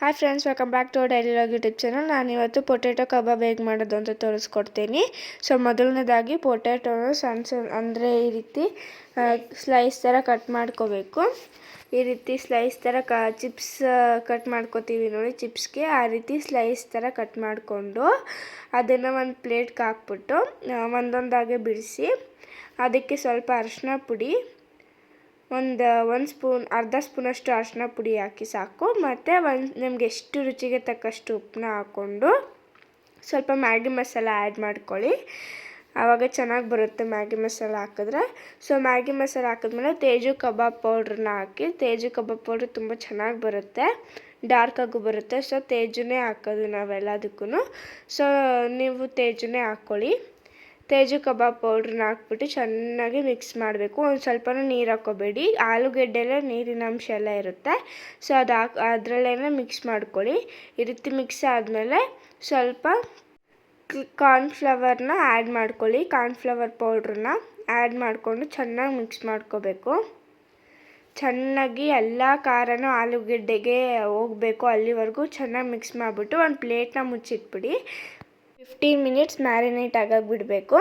Hi friends welcome back to daily vlog YouTube channel ನಾನು ಇವತ್ತು potato ಕಬಾಬ್ ಹೇಗೆ ಮಾಡೋದು ಅಂತ ತೋರಿಸ್ಕೊಡ್ತೀನಿ. ಸೊ ಮೊದಲನೇದಾಗಿ ಪೊಟ್ಯಾಟೊನ ಸಣ್ಣ ಸಣ್ಣ, ಅಂದರೆ ಈ ರೀತಿ ಸ್ಲೈಸ್ ಥರ ಕಟ್ ಮಾಡ್ಕೋಬೇಕು. ಈ ರೀತಿ ಸ್ಲೈಸ್ ಥರ ಕ ಚಿಪ್ಸ್ ಕಟ್ ಮಾಡ್ಕೋತೀವಿ ನೋಡಿ ಚಿಪ್ಸ್ಗೆ ಆ ರೀತಿ ಸ್ಲೈಸ್ ಥರ ಕಟ್ ಮಾಡಿಕೊಂಡು ಅದನ್ನು ಒಂದು ಪ್ಲೇಟ್ಗೆ ಹಾಕ್ಬಿಟ್ಟು ಒಂದೊಂದಾಗೆ ಬಿಡಿಸಿ, ಅದಕ್ಕೆ ಸ್ವಲ್ಪ ಅರಿಶಿನ ಪುಡಿ ಒಂದು ಒಂದು ಸ್ಪೂನ್, ಅರ್ಧ ಸ್ಪೂನಷ್ಟು ಅರಿಶಿನ ಪುಡಿ ಹಾಕಿ ಸಾಕು. ಮತ್ತು ಒಂದು, ನಿಮ್ಗೆ ಎಷ್ಟು ರುಚಿಗೆ ತಕ್ಕಷ್ಟು ಉಪ್ಪನ್ನ ಹಾಕ್ಕೊಂಡು ಸ್ವಲ್ಪ ಮ್ಯಾಗಿ ಮಸಾಲ ಆ್ಯಡ್ ಮಾಡ್ಕೊಳ್ಳಿ. ಆವಾಗ ಚೆನ್ನಾಗಿ ಬರುತ್ತೆ ಮ್ಯಾಗಿ ಮಸಾಲ ಹಾಕಿದ್ರೆ. ಸೊ ಮ್ಯಾಗಿ ಮಸಾಲ ಹಾಕಿದ್ಮೇಲೆ ತೇಜು ಕಬಾಬ್ ಪೌಡ್ರನ್ನ ಹಾಕಿ, ತೇಜು ಕಬಾಬ್ ಪೌಡ್ರ್ ತುಂಬ ಚೆನ್ನಾಗಿ ಬರುತ್ತೆ. ಡಾರ್ಕಾಗೂ ಬರುತ್ತೆ. ಸೊ ತೇಜುನೇ ಹಾಕೋದು ನಾವೆಲ್ಲದಕ್ಕೂ ಸೊ ನೀವು ತೇಜುನೇ ಹಾಕ್ಕೊಳ್ಳಿ ತೇಜು ಕಬಾಬ್ ಪೌಡ್ರನ್ನ ಹಾಕ್ಬಿಟ್ಟು ಚೆನ್ನಾಗಿ ಮಿಕ್ಸ್ ಮಾಡಬೇಕು. ಒಂದು ಸ್ವಲ್ಪನೂ ನೀರು ಹಾಕ್ಕೋಬೇಡಿ. ಆಲೂಗೆಡ್ಡೆಲ್ಲ ನೀರಿನ ಅಂಶ ಎಲ್ಲ ಇರುತ್ತೆ. ಸೊ ಅದು ಹಾಕಿ ಅದರಲ್ಲೇ ಮಿಕ್ಸ್ ಮಾಡ್ಕೊಳ್ಳಿ. ಈ ರೀತಿ ಮಿಕ್ಸ್ ಆದಮೇಲೆ ಸ್ವಲ್ಪ ಕಾರ್ನ್ಫ್ಲವರ್ನ ಆ್ಯಡ್ ಮಾಡ್ಕೊಳ್ಳಿ. ಕಾರ್ನ್ಫ್ಲವರ್ ಪೌಡ್ರನ್ನ ಆ್ಯಡ್ ಮಾಡಿಕೊಂಡು ಚೆನ್ನಾಗಿ ಮಿಕ್ಸ್ ಮಾಡ್ಕೋಬೇಕು. ಚೆನ್ನಾಗಿ ಎಲ್ಲ ಖಾರನೂ ಆಲೂಗೆಡ್ಡೆಗೆ ಹೋಗಬೇಕು ಅಲ್ಲಿವರೆಗೂ. ಚೆನ್ನಾಗಿ ಮಿಕ್ಸ್ ಮಾಡಿಬಿಟ್ಟು ಒಂದು ಪ್ಲೇಟ್ನ ಮುಚ್ಚಿಟ್ಬಿಡಿ. ಫಿಫ್ಟೀನ್ ಮಿನಿಟ್ಸ್ ಮ್ಯಾರಿನೇಟ್ ಆಗೋಕೆ ಬಿಡಬೇಕು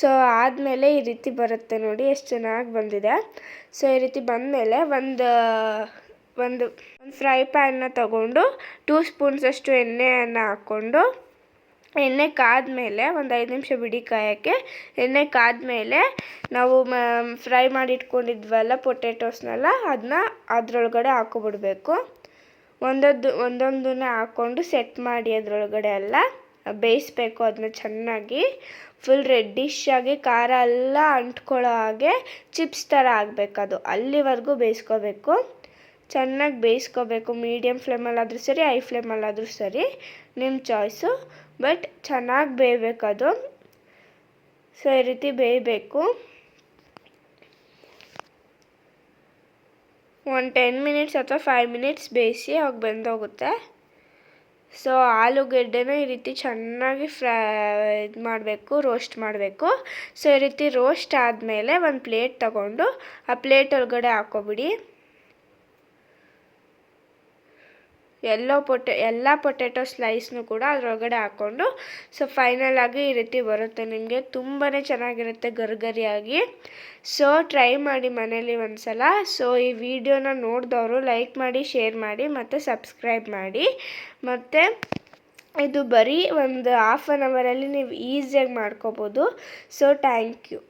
ಸೊ ಆದಮೇಲೆ ಈ ರೀತಿ ಬರುತ್ತೆ ನೋಡಿ, ಎಷ್ಟು ಚೆನ್ನಾಗಿ ಬಂದಿದೆ. ಸೊ ಈ ರೀತಿ ಬಂದಮೇಲೆ ಒಂದು ಒಂದು ಒಂದು ಫ್ರೈ ಪ್ಯಾನ್ನ ತಗೊಂಡು ಟೂ ಸ್ಪೂನ್ಸಷ್ಟು ಎಣ್ಣೆಯನ್ನು ಹಾಕ್ಕೊಂಡು, ಎಣ್ಣೆ ಕಾದ್ಮೇಲೆ ಒಂದು ಐದು ನಿಮಿಷ ಬಿಡಿ ಕಾಯೋಕ್ಕೆ, ಎಣ್ಣೆ ಕಾದ್ಮೇಲೆ ನಾವು ಮ ಫ್ರೈ ಮಾಡಿ ಇಟ್ಕೊಂಡಿದ್ವಲ್ಲ ಪೊಟೆಟೋಸ್ನೆಲ್ಲ ಅದನ್ನ ಅದರೊಳಗಡೆ ಹಾಕೊಬಿಡ್ಬೇಕು. ಒಂದೊಂದು, ಒಂದೊಂದನ್ನೇ ಹಾಕ್ಕೊಂಡು ಸೆಟ್ ಮಾಡಿ ಅದರೊಳಗಡೆ ಎಲ್ಲ ಬೇಯಿಸ್ಬೇಕು ಅದನ್ನ ಚೆನ್ನಾಗಿ. ಫುಲ್ ರೆಡ್ಡಿಶ್ ಆಗಿ ಖಾರ ಎಲ್ಲ ಅಂಟ್ಕೊಳ್ಳೋ ಹಾಗೆ ಚಿಪ್ಸ್ ಥರ ಆಗಬೇಕದು ಅಲ್ಲಿವರೆಗೂ ಬೇಯಿಸ್ಕೋಬೇಕು. ಚೆನ್ನಾಗಿ ಬೇಯಿಸ್ಕೋಬೇಕು. ಮೀಡಿಯಮ್ ಫ್ಲೇಮಲ್ಲಾದರೂ ಸರಿ ಹೈ ಫ್ಲೇಮಲ್ಲಾದರೂ ಸರಿ. ನಿಮ್ಮ ಚಾಯ್ಸು ಬಟ್ ಚೆನ್ನಾಗಿ ಬೇಯಬೇಕದು ಸೊ ಈ ರೀತಿ ಬೇಯಬೇಕು. ಒಂದು ಟೆನ್ ಮಿನಿಟ್ಸ್ ಅಥವಾ ಫೈವ್ ಮಿನಿಟ್ಸ್ ಬೇಯಿಸಿ ಅವಾಗ ಬೆಂದೋಗುತ್ತೆ. ಸೊ ಆಲೂಗೆಡ್ಡೆನ ಈ ರೀತಿ ಚೆನ್ನಾಗಿ ಫ್ರೈ ಇದು ಮಾಡಬೇಕು, ರೋಸ್ಟ್ ಮಾಡಬೇಕು. ಸೊ ಈ ರೀತಿ ರೋಸ್ಟ್ ಆದಮೇಲೆ ಒಂದು ಪ್ಲೇಟ್ ತಗೊಂಡು ಆ ಪ್ಲೇಟ್ ಒಳಗಡೆ ಹಾಕೋಬಿಡಿ. ಎಲ್ಲೋ ಪೊಟೆ, ಎಲ್ಲ ಪೊಟೆಟೊ ಸ್ಲೈಸ್ನು ಕೂಡ ಅದರೊಳಗಡೆ ಹಾಕ್ಕೊಂಡು, ಸೊ ಫೈನಲ್ ಆಗಿ ಈ ರೀತಿ ಬರುತ್ತೆ. ನಿಮಗೆ ತುಂಬಾ ಚೆನ್ನಾಗಿರುತ್ತೆ ಗರಿಗರಿಯಾಗಿ. ಸೊ ಟ್ರೈ ಮಾಡಿ ಮನೇಲಿ ಒಂದು ಸಲ ಸೊ ಈ ವಿಡಿಯೋನ ನೋಡಿದವರು ಲೈಕ್ ಮಾಡಿ, ಶೇರ್ ಮಾಡಿ, ಮತ್ತು ಸಬ್ಸ್ಕ್ರೈಬ್ ಮಾಡಿ. ಮತ್ತು ಇದು ಬರೀ ಒಂದು ಹಾಫ್ ಆನ್ ಅವರಲ್ಲಿ ನೀವು ಈಸಿಯಾಗಿ ಮಾಡ್ಕೋಬೋದು. So thank you.